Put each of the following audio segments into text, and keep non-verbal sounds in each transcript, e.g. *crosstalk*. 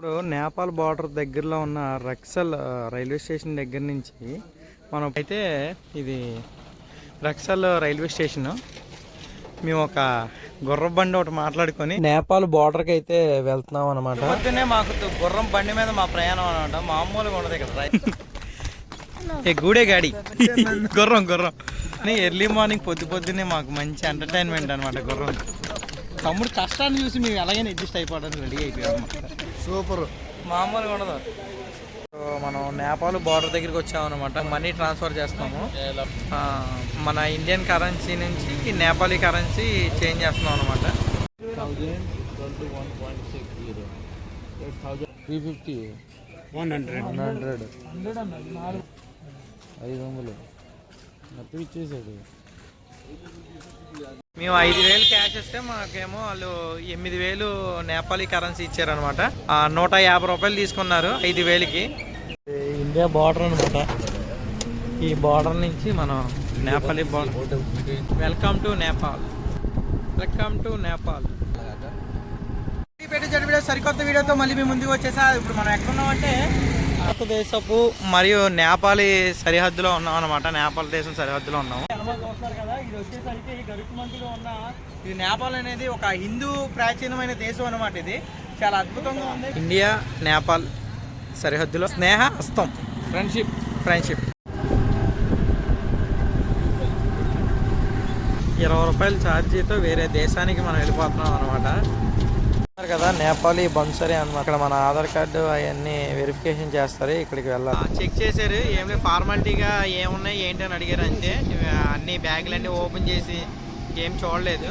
ఇప్పుడు నేపాల్ బార్డర్ దగ్గరలో ఉన్న రక్సల్ రైల్వే స్టేషన్ దగ్గర నుంచి మనం అయితే ఇది రక్సల్ రైల్వే స్టేషన్. మేము ఒక గుర్రం బండి ఒకటి మాట్లాడుకొని నేపాల్ బార్డర్కి అయితే వెళ్తున్నాం అనమాట పొద్దున్నే మాకు గుర్రం బండి మీద మా ప్రయాణం అనమాట మామూలుగా ఉండదు ఇక్కడ ఏ గూడే గాడి. *laughs* గుర్రం గుర్రం. ఎర్లీ మార్నింగ్ పొద్దు పొద్దున్నే మాకు మంచి ఎంటర్టైన్మెంట్ అనమాట గుర్రం. తమ్ముడు కష్టాన్ని చూసి మేము ఎలాగైనా అడ్జస్ట్ అయిపోవడానికి రెడీ అయిపోయాం అన్నమాట. సూపర్. మామూలుగా ఉండదు. సో మనం నేపాల్ బార్డర్ దగ్గరికి వచ్చామన్నమాట మనీ ట్రాన్స్ఫర్ చేస్తాము ఆ, మన ఇండియన్ కరెన్సీ నుంచి నేపాలీ కరెన్సీ చేంజ్ చేస్తున్నాం అనమాట three fifty one hundred one hundred ఐదు వందలు. ఇచ్చేసాడు. మేము ఐదు వేలు క్యాష్ ఇస్తే మాకేమో వాళ్ళు ఎనిమిది వేలు నేపాలీ కరెన్సీ ఇచ్చారనమాట నూట యాభై రూపాయలు తీసుకున్నారు ఐదు వేలకి. ఇండియా బార్డర్ అనమాట ఈ బార్డర్ నుంచి మనం Nepali border welcome to Nepal welcome to Nepal సరికొత్త వీడియోతో మళ్ళీ మేము ముందుకు వచ్చేసా? ఇప్పుడు మనం ఎక్కడున్నామంటే భారతదేశపు మరియు నేపాలి సరిహద్దులో ఉన్నాం అనమాట నేపాల్ దేశం సరిహద్దులో ఉన్నాము. చూస్తున్నారు కదా ఇది వచ్చేసరికి ఉన్న ఇది నేపాల్ అనేది ఒక హిందూ ప్రాచీనమైన దేశం అనమాట ఇది. చాలా అద్భుతంగా ఉంది. ఇండియా నేపాల్ సరిహద్దులో స్నేహ హస్తం ఫ్రెండ్షిప్ ఫ్రెండ్షిప్ ఇరవై రూపాయల ఛార్జీతో వేరే దేశానికి మనం వెళ్ళిపోతున్నాం అనమాట కదా నేపాలీ బన్సరీ అనమాట ఇక్కడ మన ఆధార్ కార్డు అవన్నీ వెరిఫికేషన్ చేస్తారు ఇక్కడికి వెళ్ళాలి. చెక్ చేశారు ఏం లేదు ఫార్మాలిటీగా ఏమున్నాయి ఏంటి అని అడిగారు అంతే. అన్ని బ్యాగులన్నీ ఓపెన్ చేసి ఏం చూడలేదు.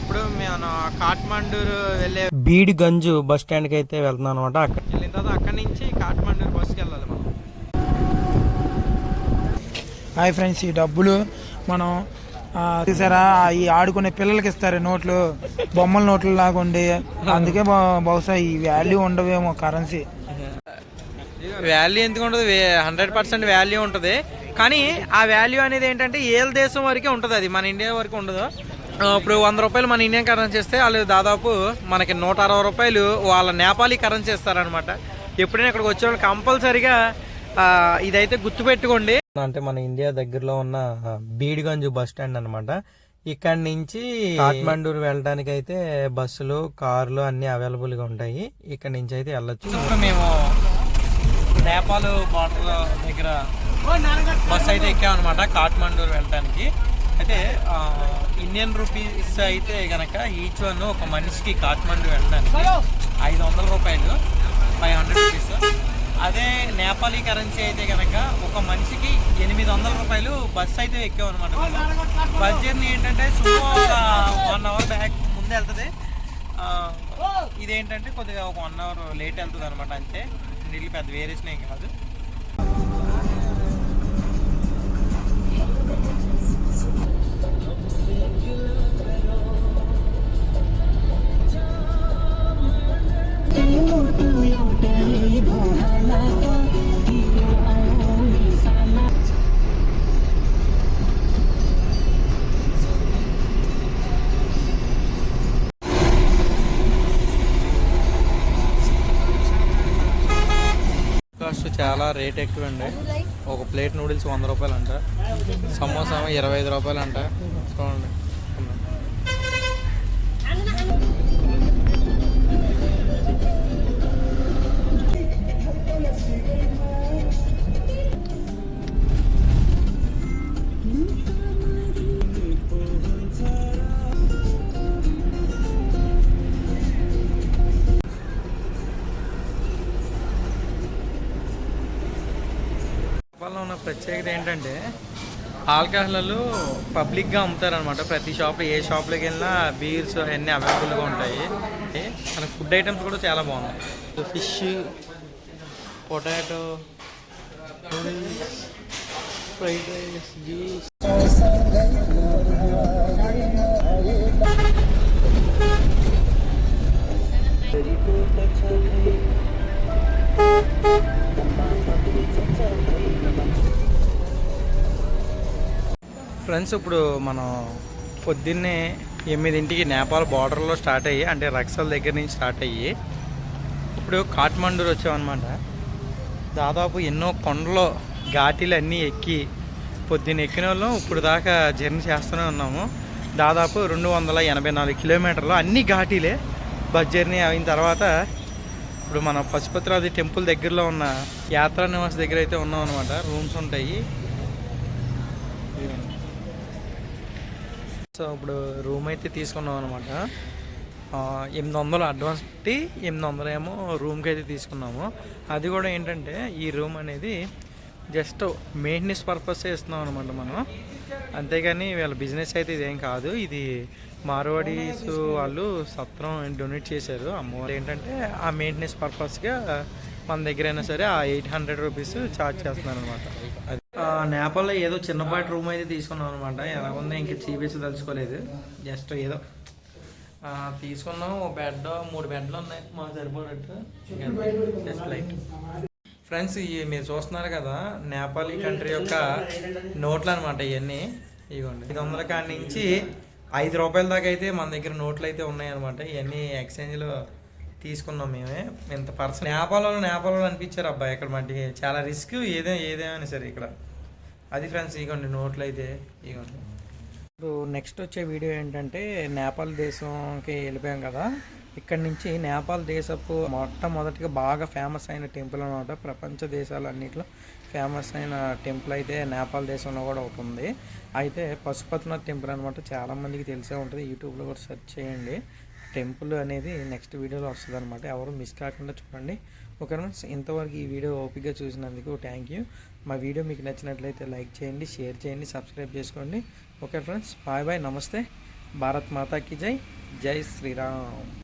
ఇప్పుడు మేము కాఠ్మండూరు వెళ్ళే బీడ్ గంజు బస్ స్టాండ్కి అయితే వెళ్తున్నాం అనమాట అక్కడ వెళ్ళిన తర్వాత అక్కడి నుంచి కాఠ్మండూరు బస్కి వెళ్ళాలి మనం. హాయ్ ఫ్రెండ్స్ ఈ డబ్బులు మనం చూసారా? ఈ ఆడుకునే పిల్లలకి ఇస్తారు నోట్లు బొమ్మల నోట్లు లాగా ఉండి. అందుకే బహుశా ఈ వాల్యూ ఉండవేమో కరెన్సీ వాల్యూ ఎందుకు ఉండదు? హండ్రెడ్ పర్సెంట్ వాల్యూ ఉంటుంది. కానీ ఆ వాల్యూ అనేది ఏంటంటే ఏళ్ళ దేశం వరకే ఉంటుంది అది. మన ఇండియా వరకు ఉండదు. ఇప్పుడు వంద రూపాయలు మన ఇండియన్ కరెన్సీ ఇస్తే వాళ్ళు దాదాపు మనకి నూట అరవై రూపాయలు వాళ్ళ నేపాలీ కరెన్సీ ఇస్తారనమాట ఎప్పుడైనా ఇక్కడికి వచ్చే వాళ్ళు కంపల్సరిగా ఇదైతే గుర్తుపెట్టుకోండి. అంటే మన ఇండియా దగ్గరలో ఉన్న బీడిగంజు బస్ స్టాండ్ అనమాట ఇక్కడ నుంచి కాఠ్మండూరు వెళ్ళడానికి అయితే బస్సులు కార్లు అన్ని అవైలబుల్గా ఉంటాయి. ఇక్కడ నుంచి అయితే వెళ్ళొచ్చు. ఇప్పుడు మేము నేపాల్ బార్డర్ దగ్గర బస్ అయితే ఎక్కామన్నమాట కాఠ్మండూరు వెళ్ళడానికి అయితే ఇండియన్ రూపీస్ అయితే గనక ఈచ్ వన్ ఒక మనిషికి కాఠ్మండూ వెళ్ళడానికి ఐదు వందల రూపాయలు ఫైవ్ హండ్రెడ్ రూపీస్. అదే నేపాలీ కరెన్సీ అయితే కనుక ఒక మనిషికి ఎనిమిది వందల రూపాయలు బస్ అయితే ఎక్కావు అనమాట బస్ జర్నీ ఏంటంటే సుమో ఒక వన్ అవర్ బ్యాక్ ముందే వెళ్తుంది. ఇదేంటంటే కొద్దిగా ఒక వన్ అవర్ లేట్ వెళ్తుంది అనమాట అంతే. నీళ్ళు పెద్ద వేరేసిన ఏం కాదు. కాస్ట్ చాలా రేట్ ఎక్కువ అండి ఒక ప్లేట్ నూడిల్స్ వంద రూపాయలు అంట సమోసా ఇరవై ఐదు రూపాయలు అంట చూడండి. ప్రత్యేకత ఏంటంటే ఆల్కహాల్ పబ్లిక్గా అమ్ముతారనమాట ప్రతి షాప్లో ఏ షాప్లోకి వెళ్ళినా బీర్స్ అవన్నీ అవైలబుల్గా ఉంటాయి. మన ఫుడ్ ఐటమ్స్ కూడా చాలా బాగున్నాయి. Fish potato fried rice juice friends ఇప్పుడు మనం పొద్దున్నే ఎనిమిదింటికి నేపాల్ బార్డర్లో స్టార్ట్ అయ్యి అంటే రక్సల్ దగ్గర నుంచి స్టార్ట్ అయ్యి ఇప్పుడు కాఠ్మండూర్ వచ్చామన్నమాట. దాదాపు ఎన్నో కొండలు ఘాటీలు అన్నీ ఎక్కి పొద్దున్న ఎక్కిన వాళ్ళం ఇప్పుడు దాకా జర్నీ చేస్తూనే ఉన్నాము. దాదాపు రెండు వందల ఎనభై నాలుగు కిలోమీటర్లు అన్ని ఘాటీలే బస్ జర్నీ అయిన తర్వాత ఇప్పుడు మన పశుపతిరాజు టెంపుల్ దగ్గరలో ఉన్న యాత్రా నివాస్ దగ్గర అయితే ఉన్నాం అనమాట రూమ్స్ ఉంటాయి. సో ఇప్పుడు రూమ్ అయితే తీసుకున్నాం అనమాట ఎనిమిది వందలు అడ్వాన్స్ పెట్టి ఎనిమిది వందలు ఏమో రూమ్కి అయితే తీసుకున్నాము. అది కూడా ఏంటంటే ఈ రూమ్ అనేది జస్ట్ మెయింటెనెన్స్ పర్పస్ ఇస్తున్నాం అనమాట మనం. అంతేగాని వీళ్ళ బిజినెస్ అయితే ఇదేం కాదు. ఇది మార్వాడీస్ వాళ్ళు సత్రం డొనేట్ చేశారు. అమ్మవారు ఏంటంటే ఆ మెయింటెనెన్స్ పర్పస్గా మన దగ్గర అయినా సరే ఆ ఎయిట్ హండ్రెడ్ రూపీస్ ఛార్జ్ చేస్తున్నారు అనమాట నేపాల్లో ఏదో చిన్నపాటి రూమ్ అయితే తీసుకున్నాం అనమాట ఎలా ఉందో ఇంకా చూపించి తలుచుకోలేదు జస్ట్ ఏదో తీసుకున్నాం. ఓ బెడ్ మూడు బెడ్లు ఉన్నాయి. మాకు సరిపోనట్టు. Just light. ఫ్రెండ్స్ ఈ మీరు చూస్తున్నారు కదా నేపాలీ కంట్రీ యొక్క నోట్లు అనమాట ఇవన్నీ ఇవ్వండి ఐదు వందల కాడి నుంచి ఐదు రూపాయల దాకా అయితే మన దగ్గర నోట్లు అయితే ఉన్నాయన్నమాట ఇవన్నీ ఎక్స్చేంజ్లో తీసుకున్నాం మేమే. ఇంత పర్సన్ నేపాల్లో నేపాల్లో అనిపించారు అబ్బాయి ఇక్కడ మట్టికి చాలా రిస్క్ ఏదే ఏదేమైనా సరే ఇక్కడ. అది ఫ్రెండ్స్ ఇగోండి నోట్లు అయితే ఇగోండి. ఇప్పుడు నెక్స్ట్ వచ్చే వీడియో ఏంటంటే నేపాల్ దేశంకి వెళ్ళిపోయాం కదా. ఇక్కడ నుంచి నేపాల్ దేశపు మొట్టమొదటిగా బాగా ఫేమస్ అయిన టెంపుల్ అనమాట ప్రపంచ దేశాలన్నింటిలో ఫేమస్ అయిన టెంపుల్ అయితే నేపాల్ దేశంలో కూడా ఒకటి ఉంది. అయితే పశుపతినాథ్ టెంపుల్ అనమాట చాలామందికి తెలిసే ఉంటుంది. యూట్యూబ్లో కూడా సెర్చ్ చేయండి. టెంపుల్ అనేది నెక్స్ట్ వీడియోలో వస్తుంది అనమాట ఎవరు మిస్ కాకుండా చూడండి. Okay friends? ఇంతవరకు ఈ వీడియో ఓపిక్గా చూసినందుకు థ్యాంక్ యూ మా వీడియో మీకు నచ్చినట్లయితే లైక్ చేయండి షేర్ చేయండి సబ్స్క్రైబ్ చేసుకోండి. Okay friends? Bye bye. నమస్తే. భారత్ మాతాకి జై. జై శ్రీరామ్.